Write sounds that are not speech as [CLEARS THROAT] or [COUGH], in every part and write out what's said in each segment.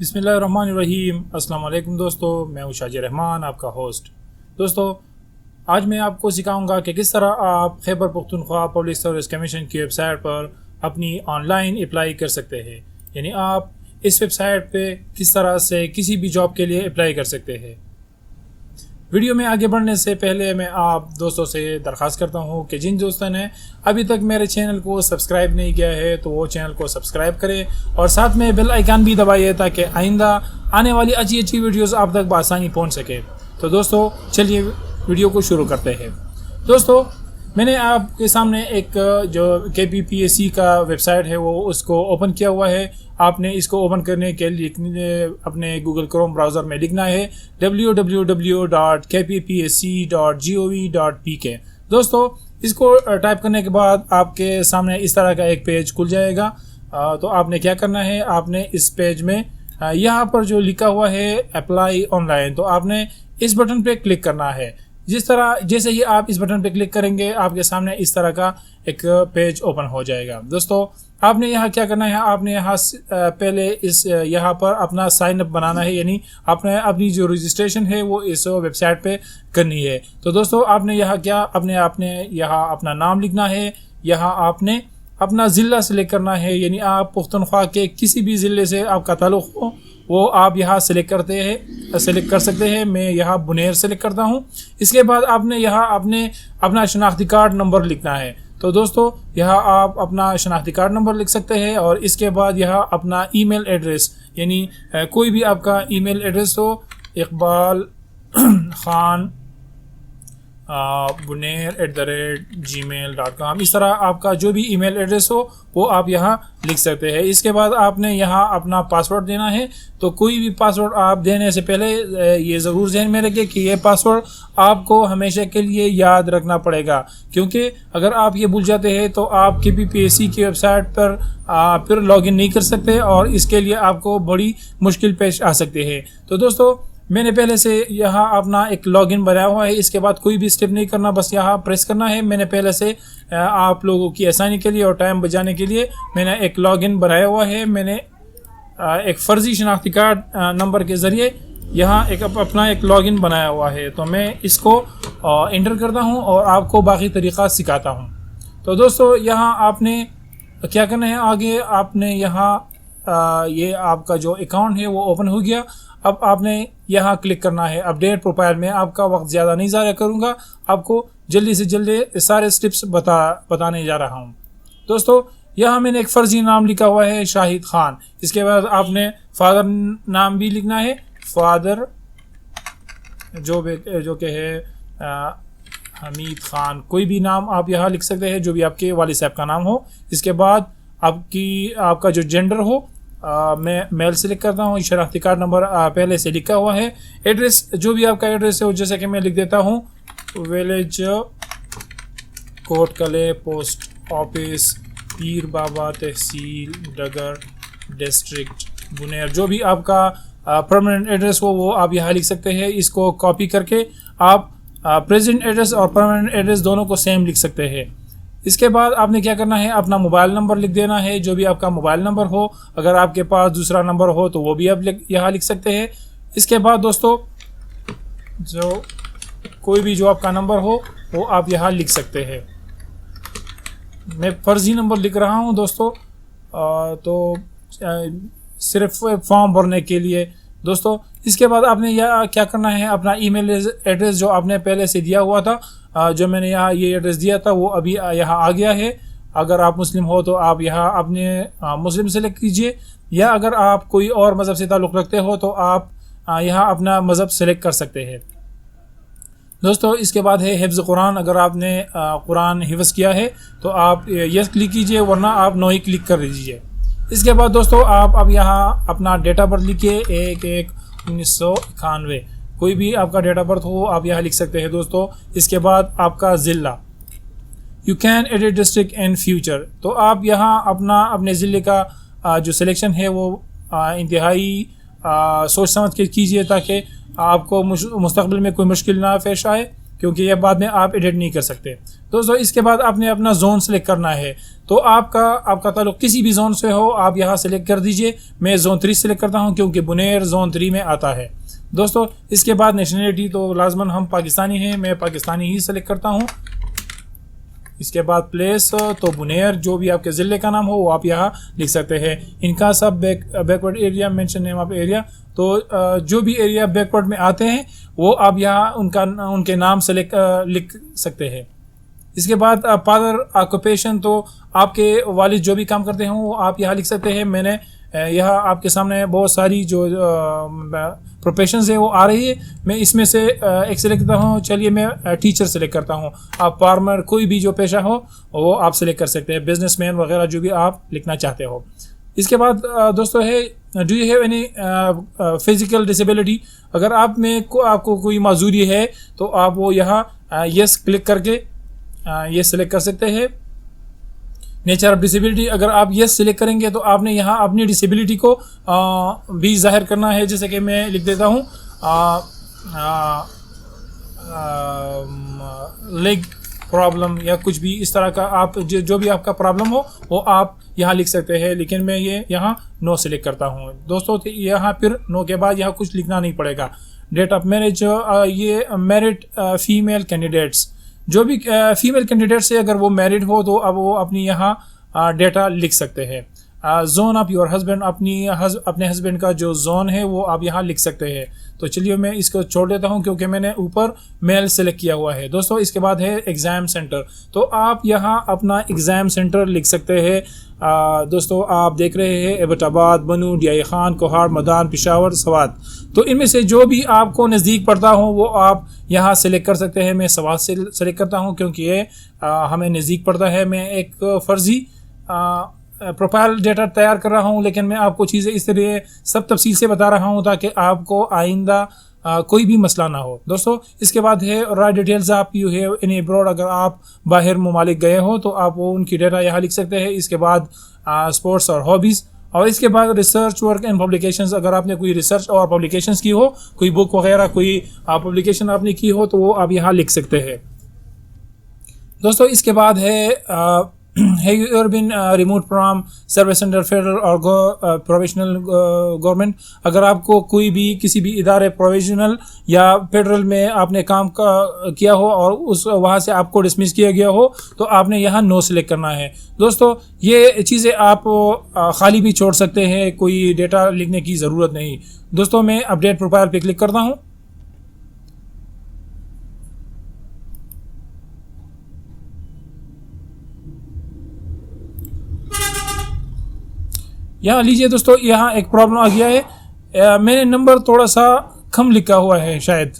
बिसमीम अल्लाम दोस्तों, मैं हूँ शाजी रहमान, आपका होस्ट। दोस्तों, आज मैं आपको सिखाऊँगा कि किस तरह आप Khyber Pakhtunkhwa public service commission की वेबसाइट पर अपनी ऑनलाइन अप्लाई कर सकते हैं। यानी आप इस वेबसाइट पे किस तरह से किसी भी जॉब के लिए अप्लाई कर सकते हैं। वीडियो में आगे बढ़ने से पहले मैं आप दोस्तों से दरख्वास्त करता हूँ कि जिन दोस्तों ने अभी तक मेरे चैनल को सब्सक्राइब नहीं किया है तो वो चैनल को सब्सक्राइब करें और साथ में बेल आइकान भी दबाइए ताकि आइंदा आने वाली अच्छी अच्छी वीडियोस आप तक बसानी पहुँच सके। तो दोस्तों, चलिए वीडियो को शुरू करते हैं। दोस्तों मैंने आपके सामने एक, जो के पी पी एस सी का वेबसाइट है, वो उसको ओपन किया हुआ है। आपने इसको ओपन करने के लिए अपने गूगल क्रोम ब्राउज़र में लिखना है W W W dot K P P S C dot G O V dot P K दोस्तों, इसको टाइप करने के बाद आपके सामने इस तरह का एक पेज खुल जाएगा। तो आपने क्या करना है, आपने इस पेज में यहाँ पर जो लिखा हुआ है अप्लाई ऑनलाइन तो आपने इस बटन पे क्लिक करना है। जिस तरह, जैसे ही आप इस बटन पर क्लिक करेंगे, आपके सामने इस तरह का एक पेज ओपन हो जाएगा। दोस्तों, आपने यहाँ क्या करना है? आपने यहाँ पहले इस यहाँ पर अपना साइन अप बनाना है, यानी आपने अपनी जो रजिस्ट्रेशन है, वो इस वेबसाइट पे करनी है। तो दोस्तों, आपने यहाँ क्या, अपने आपने यहाँ अपना नाम लिखना है। यहाँ आपने अपना ज़िला सेलेक्ट करना है, यानी आप पुख्तनख्वा के किसी भी ज़िले से आपका ताल्लुक़ हो, वो आप यहाँ सेलेक्ट करते हैं सेलेक्ट कर सकते हैं। मैं यहाँ बुनेर सेलेक्ट करता हूँ। इसके बाद आपने यहाँ अपने, अपना शनाख्ती कार्ड नंबर लिखना है। तो दोस्तों, यहाँ आप अपना शनाख्ती कार्ड नंबर लिख सकते हैं और इसके बाद यहाँ अपना ईमेल एड्रेस, यानी कोई भी आपका ईमेल एड्रेस हो, Iqbal [CLEARS THROAT] Khan Buner at the rate Gmail dot com इस तरह आपका जो भी ईमेल एड्रेस हो, वो आप यहाँ लिख सकते हैं। इसके बाद आपने यहाँ अपना पासवर्ड देना है। तो कोई भी पासवर्ड आप देने से पहले ये ज़रूर जहन में रखें कि ये पासवर्ड आपको हमेशा के लिए याद रखना पड़ेगा। क्योंकि अगर आप ये भूल जाते हैं तो आप के पी पी एस सी की वेबसाइट पर फिर लॉगिन नहीं कर सकते और इसके लिए आपको बड़ी मुश्किल पेश आ सकती है। तो दोस्तों मैंने पहले से यहाँ अपना एक लॉगिन बनाया हुआ है, इसके बाद कोई भी स्टेप नहीं करना, बस यहाँ प्रेस करना है। मैंने पहले से आप लोगों की आसानी के लिए और टाइम बचाने के लिए मैंने एक लॉगिन बनाया हुआ है। मैंने एक फ़र्ज़ी शनाख्ती कार्ड नंबर के ज़रिए यहाँ एक अपना एक लॉगिन बनाया हुआ है। तो मैं इसको इंटर करता हूँ और आपको बाकी तरीक़ा सिखाता हूँ। तो दोस्तों, यहाँ आपने क्या करना है? आगे आपने यहाँ ये आपका जो अकाउंट है वो ओपन हो गया। अब आपने यहाँ क्लिक करना है अपडेट प्रोफ़ाइल में, आपका वक्त ज़्यादा नहीं ज़ाया करूँगा। आपको जल्दी से जल्दी सारे स्टेप्स बता, बताने जा रहा हूँ। दोस्तों, यहाँ मैंने एक फ़र्जी नाम लिखा हुआ है, शाहिद खान। इसके बाद आपने फादर नाम भी लिखना है। फादर जो जो के है हमीद खान, कोई भी नाम आप यहाँ लिख सकते हैं, जो भी आपके वाली साहब का नाम हो। इसके बाद आपकी, आपका जो जेंडर हो मैं मेल सेलेक्ट करता हूँ शनाख्ती कार्ड नंबर पहले से लिखा हुआ है। एड्रेस जो भी आपका एड्रेस है वो जैसे कि मैं लिख देता हूँ। Village Kot Kale post office Pir Baba तहसील डगर डिस्ट्रिक्ट बुनेर जो भी आपका परमानेंट एड्रेस हो, वो आप यहाँ लिख सकते हैं। इसको कॉपी करके आप प्रेजेंट एड्रेस और परमानेंट एड्रेस दोनों को सेम लिख सकते हैं। इसके बाद आपने क्या करना है? अपना मोबाइल नंबर लिख देना है जो भी आपका मोबाइल नंबर हो। अगर आपके पास दूसरा नंबर हो तो वो भी आप यहाँ लिख सकते हैं। इसके बाद दोस्तों जो कोई भी जो आपका नंबर हो वो आप यहाँ लिख सकते हैं। मैं फर्जी नंबर लिख रहा हूँ दोस्तों। आ, तो आ, सिर्फ़ फॉर्म भरने के लिए दोस्तों, इसके बाद आपने यह क्या करना है? अपना ईमेल एड्रेस जो आपने पहले से दिया हुआ था जो मैंने यहाँ ये एड्रेस दिया था, वो अभी यहाँ आ गया है। अगर आप मुस्लिम हो तो आप यहाँ अपने मुस्लिम सेलेक्ट कीजिए। या अगर आप कोई और मज़हब से ताल्लुक़ रखते हो तो आप यहाँ अपना मज़हब सेलेक्ट कर सकते हैं। दोस्तों, इसके बाद है हिफ्ज़ कुरान। अगर आपने कुरान हिफ्ज़ किया है तो आप यस क्लिक कीजिए, वरना आप नो ही क्लिक कर दीजिए। इसके बाद दोस्तों, आप अब यहाँ अपना डेट ऑफ़ बर्थ लिखिए, एक एक उन्नीस सौ इक्यानवे। कोई भी आपका डेट ऑफ़ बर्थ हो, आप यहाँ लिख सकते हैं दोस्तों। इसके बाद आपका ज़िला। You can edit district in future तो आप यहाँ अपना, अपने ज़िले का जो सिलेक्शन है वो इंतहाई सोच समझ के कीजिए ताकि आपको मुस्तबिल में कोई मुश्किल ना पेश आए। क्योंकि ये बाद में आप एडिट नहीं कर सकते। दोस्तों, इसके बाद आपने अपना जोन सेलेक्ट करना है। तो आपका आपका ताल्लुक किसी भी जोन से हो, आप यहाँ सेलेक्ट कर दीजिए। मैं जोन थ्री सेलेक्ट करता हूँ, क्योंकि बुनेर जोन थ्री में आता है। दोस्तों, इसके बाद नेशनलिटी तो लाजमन हम पाकिस्तानी हैं, मैं पाकिस्तानी ही सेलेक्ट करता हूँ। इसके बाद प्लेस तो बुनेर जो भी आपके ज़िले का नाम हो, वो आप यहाँ लिख सकते हैं। इनका सब back backward area mention name of area तो जो भी एरिया बैकवर्ड में आते हैं वो आप यहाँ उनका, उनके नाम से लिख सकते हैं। इसके बाद फादर ऑक्यूपेशन तो आपके वालिद जो भी काम करते हैं, वो आप यहाँ लिख सकते हैं। मैंने यह आपके सामने बहुत सारी जो प्रोफेशन है, वो आ रही है। मैं इसमें से एक सेलेक्ट करता हूँ। चलिए मैं टीचर सेलेक्ट करता हूँ। आप फार्मर कोई भी जो पेशा हो, वो आप सेलेक्ट कर सकते हैं। बिजनेसमैन वगैरह जो भी आप लिखना चाहते हो। इसके बाद दोस्तों है do you have any physical disability अगर आप में को आपको कोई माजूरी है तो आप वो यहाँ यस क्लिक करके ये सेलेक्ट कर सकते हैं। नेचर ऑफ़ डिसेबिलिटी अगर आप यस सिलेक्ट करेंगे तो आपने यहाँ अपनी डिसेबिलिटी को आ, भी ज़ाहिर करना है। जैसे कि मैं लिख देता हूँ लेग प्रॉब्लम या कुछ भी इस तरह का आप जो, जो भी आपका प्रॉब्लम हो वो आप यहाँ लिख सकते हैं लेकिन मैं ये यहाँ नो सेलेक्ट करता हूँ। दोस्तों तो यहाँ फिर नो के बाद यहाँ कुछ लिखना नहीं पड़ेगा। डेट ऑफ़ मैरिज ये मेरिट फीमेल कैंडिडेट्स जो भी फीमेल कैंडिडेट से अगर वो मैरिड हो तो अब वो अपनी यहाँ डेटा लिख सकते हैं। जोन ऑफ़ योर हस्बैंड अपनी हज, अपने हस्बैंड का जो जोन है वो आप यहाँ लिख सकते हैं। तो चलिए मैं इसको छोड़ देता हूँ क्योंकि मैंने ऊपर मेल सेलेक्ट किया हुआ है। दोस्तों, इसके बाद है एग्ज़ाम सेंटर तो आप यहाँ अपना एग्ज़ाम सेंटर लिख सकते हैं। दोस्तों, आप देख रहे हैं एबटाबाद, बनू डिया खान, कोहाड़, मदान, पिशावर, सवात। तो इनमें से जो भी आपको नज़दीक पड़ता हो, वो आप यहाँ सेलेक्ट कर सकते हैं। मैं सवात से सेलेक्ट करता हूँ क्योंकि ये हमें नज़दीक पड़ता है। मैं एक फ़र्ज़ी प्रोफ़ाइल डेटा तैयार कर रहा हूँ लेकिन मैं आपको चीज़ें इस तरह सब तफसील से बता रहा हूँ ताकि आपको आइंदा आ, कोई भी मसला ना हो। दोस्तों इसके बाद है राय डिटेल्स आप यू हैव इन एब्रॉड अगर आप बाहर ममालिक गए हो तो आप वो उनकी डेटा यहाँ लिख सकते हैं। इसके बाद स्पोर्ट्स और हॉबीज़ और इसके बाद रिसर्च वर्क एंड पब्लिकेशंस अगर आपने कोई रिसर्च और पब्लिकेशंस की हो कोई बुक वगैरह कोई पब्लिकेशन आपने की हो तो वो आप यहाँ लिख सकते हैं। दोस्तों इसके बाद है आ, have you ever been uh, removed from service under federal or go, uh, provisional uh, government. अगर आपको कोई भी किसी भी इदारे प्रोविजनल या फेडरल में आपने काम का किया हो और उस वहाँ से आपको डिसमिस किया गया हो तो आपने यहाँ नो सेलेक्ट करना है। दोस्तों ये चीज़ें आप खाली भी छोड़ सकते हैं कोई डेटा लिखने की ज़रूरत नहीं। दोस्तों मैं अपडेट प्रोफ़ाइल पे क्लिक करता हूँ। यहाँ लीजिए दोस्तों, यहाँ एक प्रॉब्लम आ गया है। मैंने नंबर थोड़ा सा कम लिखा हुआ है शायद।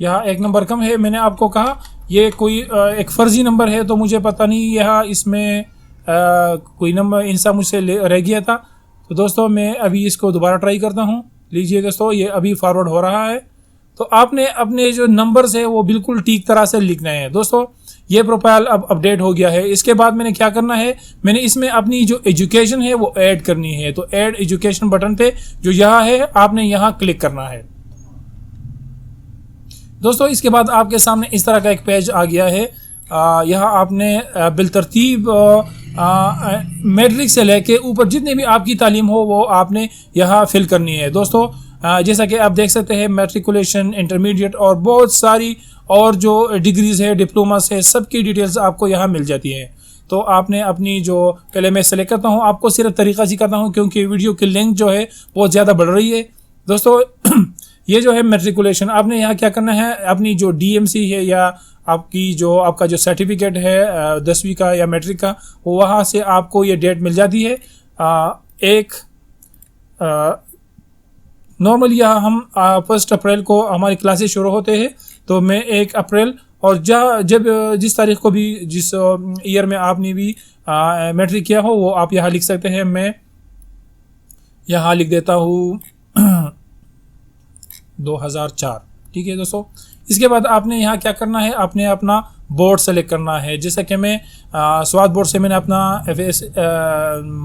यहाँ एक नंबर कम है, मैंने आपको कहा, ये कोई एक फर्जी नंबर है तो मुझे पता नहीं यहाँ इसमें कोई नंबर इंसा मुझसे रह गया था। तो दोस्तों, मैं अभी इसको दोबारा ट्राई करता हूँ। लीजिए दोस्तों, ये अभी फॉरवर्ड हो रहा है। तो आपने अपने जो नंबर्स है वो बिल्कुल ठीक तरह से लिखना है। दोस्तों, ये प्रोफ़ाइल अब अपडेट हो गया है। इसके बाद मैंने क्या करना है? मैंने इसमें अपनी जो एजुकेशन है वो ऐड करनी है। तो ऐड एजुकेशन बटन पे जो यहाँ है, आपने यहाँ क्लिक करना है। दोस्तों, इसके बाद आपके सामने इस तरह का एक पेज आ गया है। यहाँ आपने बिलतरतीब मेट्रिक से लेके ऊपर जितनी भी आपकी तालीम हो, वो आपने यहाँ फिल करनी है। दोस्तों जैसा कि आप देख सकते हैं मेट्रिकुलेशन इंटरमीडिएट और बहुत सारी और जो डिग्रीज है डिप्लोमास है, सबकी डिटेल्स आपको यहाँ मिल जाती है। तो आपने अपनी जो पहले मैं सेलेक्ट करता हूँ, आपको सिर्फ़ तरीका सिखाता हूँ, क्योंकि वीडियो की लेंथ जो है, बहुत ज़्यादा बढ़ रही है। दोस्तों, [CLEARS THROAT] ये जो है मेट्रिकुलेशन आपने यहाँ क्या करना है, अपनी जो डीएमसी है या आपकी जो, आपका जो सर्टिफिकेट है दसवीं का या मैट्रिक का, वहाँ से आपको ये डेट मिल जाती है। एक नॉर्मली यहाँ हम फ़र्स्ट अप्रैल को हमारी क्लासेस शुरू होते हैं तो मैं एक अप्रैल और जहाँ जब, जिस तारीख को भी, जिस ईयर में आपने भी मैट्रिक किया हो, वो आप यहाँ लिख सकते हैं। मैं यहाँ लिख देता हूँ [CLEARS THROAT] 2004 ठीक है दोस्तों? इसके बाद आपने यहाँ क्या करना है? आपने अपना बोर्ड सेलेक्ट करना है। जैसा कि मैं स्वाद बोर्ड से मैंने अपना एफ़ एस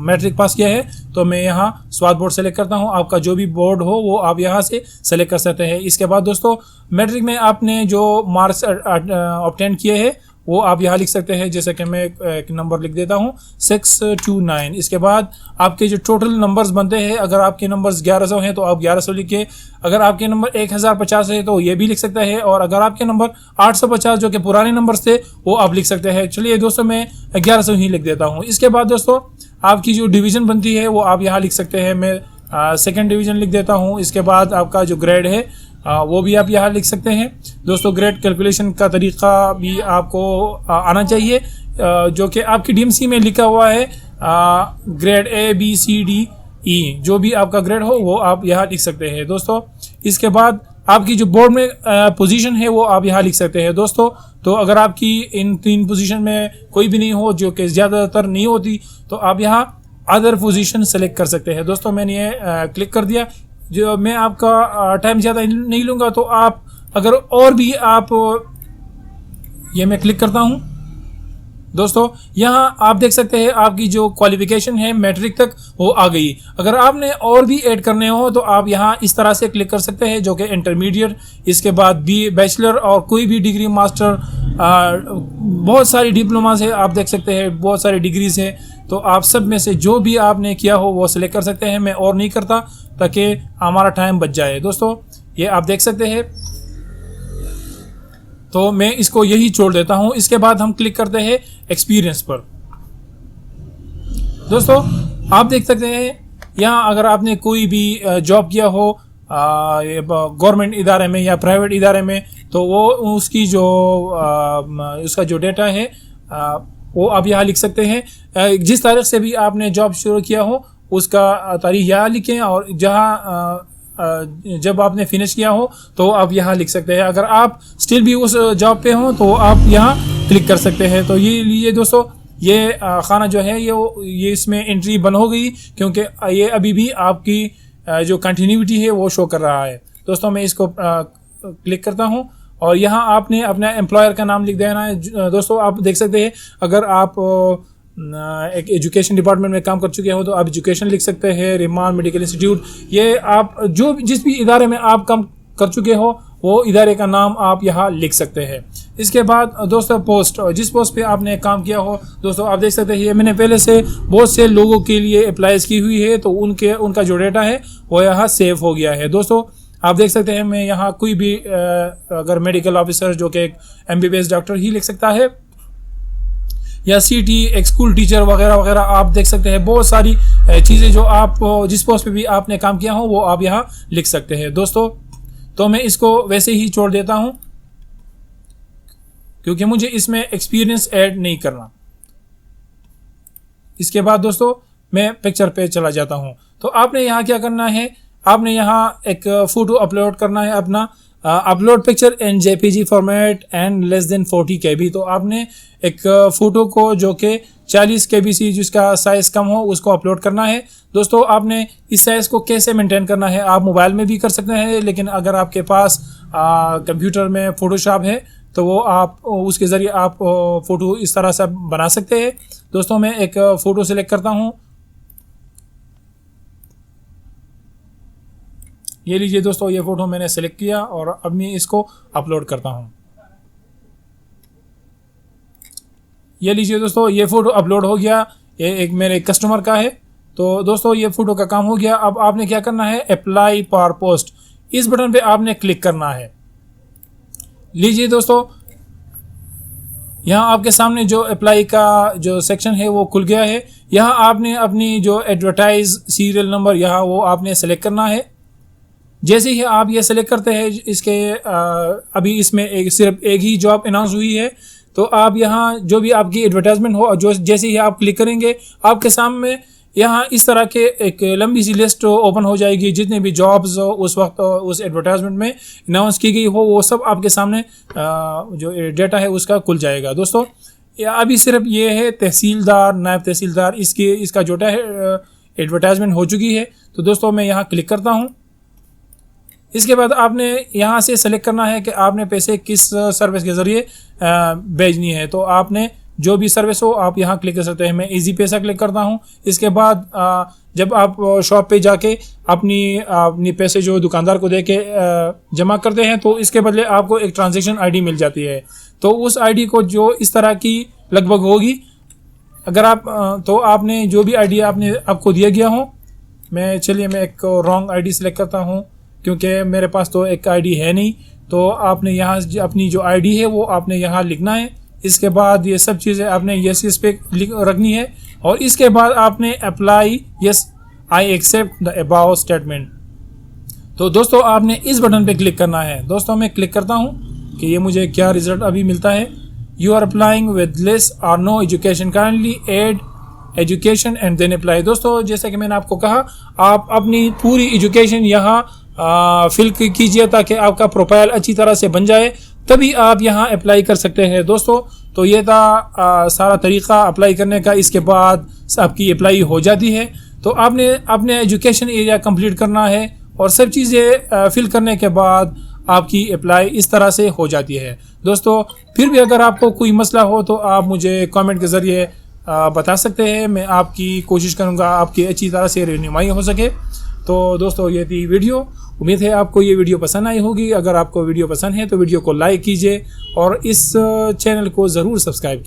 मैट्रिक पास किया है तो मैं यहाँ स्वाद बोर्ड सेलेक्ट करता हूँ। आपका जो भी बोर्ड हो, वो आप यहाँ से सेलेक्ट कर सकते हैं। इसके बाद दोस्तों, मैट्रिक में आपने जो मार्क्स ऑप्टेंड किए हैं वो आप यहाँ लिख सकते हैं, जैसे कि मैं एक नंबर लिख देता हूँ सिक्स टू नाइन इसके बाद आपके जो टोटल नंबर्स बनते हैं, अगर आपके नंबर्स ग्यारह सौ हैं तो आप ग्यारह सौ लिखिए। अगर आपके नंबर एक हज़ार पचास है तो ये भी लिख सकते हैं, और अगर आपके नंबर आठ सौ पचास, जो कि पुराने नंबर्स थे, वो आप लिख सकते हैं। चलिए दोस्तों, मैं ग्यारह सौ ही लिख देता हूँ। इसके बाद दोस्तों, आपकी जो डिवीज़न बनती है, वो आप यहाँ लिख सकते हैं। मैं सेकेंड डिवीज़न लिख देता हूँ। इसके बाद आपका जो ग्रेड है आ, वो भी आप यहाँ लिख सकते हैं। दोस्तों ग्रेड कैलकुलेशन का तरीका भी आपको आ, आना चाहिए। आ, जो कि आपकी डीएमसी में लिखा हुआ है grade A B C D E जो भी आपका ग्रेड हो वो आप यहाँ लिख सकते हैं। दोस्तों इसके बाद आपकी जो बोर्ड में पोजीशन है वो आप यहाँ लिख सकते हैं। दोस्तों तो अगर आपकी इन तीन पोजीशन में कोई भी नहीं हो जो कि ज़्यादातर नहीं होती तो आप यहाँ अदर पोजीशन सेलेक्ट कर सकते हैं। दोस्तों मैंने ये क्लिक कर दिया। जो मैं आपका टाइम ज़्यादा नहीं लूँगा तो आप, अगर और भी आप, ये मैं क्लिक करता हूँ। दोस्तों, यहाँ आप देख सकते हैं, आपकी जो क्वालिफिकेशन है मैट्रिक तक, वो आ गई। अगर आपने और भी ऐड करने हो तो आप यहाँ इस तरह से क्लिक कर सकते हैं, जो कि इंटरमीडिएट इसके बाद बी बैचलर और कोई भी डिग्री मास्टर बहुत सारी डिप्लोमास है, आप देख सकते हैं, बहुत सारी डिग्रीज है। तो आप सब में से जो भी आपने किया हो, वो सिलेक्ट कर सकते हैं। मैं और नहीं करता, ताकि हमारा टाइम बच जाए। दोस्तों, ये आप देख सकते हैं। तो मैं इसको यही छोड़ देता हूँ। इसके बाद हम क्लिक करते हैं एक्सपीरियंस पर। दोस्तों, आप देख सकते हैं, यहाँ अगर आपने कोई भी जॉब किया हो गवर्नमेंट इदारे में या प्राइवेट इदारे में तो वो उसकी जो आ, उसका जो डेटा है आ, वो आप यहाँ लिख सकते हैं। जिस तारीख से भी आपने जॉब शुरू किया हो उसका तारीख यहाँ लिखें और जहाँ जब आपने फिनिश किया हो तो आप यहाँ लिख सकते हैं। अगर आप स्टिल भी उस जॉब पे हो तो आप यहाँ क्लिक कर सकते हैं। तो ये लीजिए दोस्तों ये खाना जो है ये ये इसमें एंट्री बंद हो गई क्योंकि ये अभी भी आपकी जो कंटिन्यूटी है, वो शो कर रहा है। दोस्तों, मैं इसको क्लिक करता हूँ और यहाँ आपने अपना एम्प्लॉयर का नाम लिख देना है। दोस्तों, आप देख सकते हैं, अगर आप एक एजुकेशन डिपार्टमेंट में काम कर चुके हो तो आप एजुकेशन लिख सकते हैं रिमान मेडिकल इंस्टीट्यूट ये आप, जो जिस भी इदारे में आप काम कर चुके हो वो इदारे का नाम आप यहाँ लिख सकते हैं। इसके बाद दोस्तों पोस्ट जिस पोस्ट पे आपने काम किया हो, दोस्तों आप देख सकते हैं, ये मैंने पहले से बहुत से लोगों के लिए अप्लाइज की हुई है तो उनके, उनका जो डेटा है, वो यहाँ सेव हो गया है। दोस्तों, आप देख सकते हैं, मैं यहाँ कोई भी अगर मेडिकल ऑफिसर जो कि एक एम डॉक्टर ही लिख सकता है, या सी टी एक स्कूल टीचर वगैरह वगैरह, आप देख सकते हैं, बहुत सारी चीज़ें जो आप, जिस पोस्ट पे भी आपने काम किया हो, वो आप यहाँ लिख सकते हैं। दोस्तों तो मैं इसको वैसे ही छोड़ देता हूँ, क्योंकि मुझे इसमें एक्सपीरियंस ऐड नहीं करना। इसके बाद दोस्तों, मैं पिक्चर पे चला जाता हूँ। तो आपने यहाँ क्या करना है? आपने यहाँ एक फ़ोटो अपलोड करना है अपना। Upload picture in JPG format and less than 40 K B तो आपने एक फ़ोटो को जो कि 40 के बी सी जिसका साइज़ कम हो, उसको अपलोड करना है। दोस्तों, आपने इस साइज़ को कैसे मेंटेन करना है? आप मोबाइल में भी कर सकते हैं, लेकिन अगर आपके पास कंप्यूटर में फ़ोटोशॉप है तो वो आप, उसके ज़रिए आप फ़ोटो इस तरह से बना सकते हैं। दोस्तों, मैं एक फ़ोटो सेलेक्ट करता हूँ। ये लीजिए दोस्तों, ये फ़ोटो मैंने सेलेक्ट किया और अब मैं इसको अपलोड करता हूँ। ये लीजिए दोस्तों, ये फ़ोटो अपलोड हो गया। ये एक मेरे कस्टमर का है। तो दोस्तों, ये फ़ोटो का काम हो गया। अब आपने क्या करना है? अप्लाई पावर पोस्ट इस बटन पे आपने क्लिक करना है। लीजिए दोस्तों, यहाँ आपके सामने जो अप्लाई का जो सेक्शन है, वो खुल गया है। यहाँ आपने अपनी जो एडवर्टाइज सीरियल नंबर यहाँ वो आपने सेलेक्ट करना है। जैसे ही आप ये सेलेक्ट करते हैं, इसके अभी इसमें एक सिर्फ़ एक ही जॉब अनाउंस हुई है तो आप यहाँ जो भी आपकी एडवर्टाइजमेंट हो, जो जैसे ही आप क्लिक करेंगे, आपके सामने यहाँ इस तरह के एक लंबी सी लिस्ट ओपन हो जाएगी। जितने भी जॉब्स उस वक्त, उस एडवर्टाइजमेंट में अनाउंस की गई हो, वो सब आपके सामने जो डेटा है, उसका खुल जाएगा। दोस्तों अभी सिर्फ़ ये है, तहसीलदार, नायब तहसीलदार, इसके, इसका जो है एडवर्टाइजमेंट हो चुकी है। तो दोस्तों, मैं यहाँ क्लिक करता हूँ। इसके बाद आपने यहाँ से सेलेक्ट करना है कि आपने पैसे किस सर्विस के ज़रिए भेजनी है। तो आपने जो भी सर्विस हो आप यहाँ क्लिक कर सकते हैं। मैं इजी पैसा क्लिक करता हूँ। इसके बाद आ, जब आप शॉप पे जाके अपनी अपनी पैसे जो दुकानदार को दे के जमा करते हैं तो इसके बदले आपको एक ट्रांजेक्शन आईडी मिल जाती है। तो उस आईडी को जो इस तरह की लगभग होगी अगर आप तो आपने जो भी आईडी आपने आपको दिया गया हो मैं चलिए मैं एक रॉन्ग आईडी सेलेक्ट करता हूँ। क्योंकि मेरे पास तो एक आईडी है नहीं तो आपने यहाँ अपनी जो आईडी है वो आपने यहाँ लिखना है। इसके बाद ये सब चीज़ें आपने यस यस पे रखनी है। और इसके बाद आपने apply yes I accept the above statement तो दोस्तों, आपने इस बटन पे क्लिक करना है। दोस्तों, मैं क्लिक करता हूँ कि ये मुझे क्या रिज़ल्ट अभी मिलता है। You are applying with less or no education kindly add education and then apply दोस्तों, जैसा कि मैंने आपको कहा, आप अपनी पूरी एजुकेशन यहाँ फिल कीजिए ताकि आपका प्रोफ़ाइल अच्छी तरह से बन जाए। तभी आप यहाँ अप्लाई कर सकते हैं दोस्तों। तो ये था आ, सारा तरीका अप्लाई करने का। इसके बाद आपकी अप्लाई हो जाती है। तो आपने अपने एजुकेशन एरिया कंप्लीट करना है और सब चीज़ें फिल करने के बाद आपकी अप्लाई इस तरह से हो जाती है। दोस्तों फिर भी अगर आपको कोई मसला हो तो आप मुझे कमेंट के ज़रिए बता सकते हैं। मैं आपकी कोशिश करूँगा आपकी अच्छी तरह से रहनुमाई हो सके। तो दोस्तों ये थी वीडियो। उम्मीद है आपको ये वीडियो पसंद आई होगी। अगर आपको वीडियो पसंद है तो वीडियो को लाइक कीजिए और इस चैनल को ज़रूर सब्सक्राइब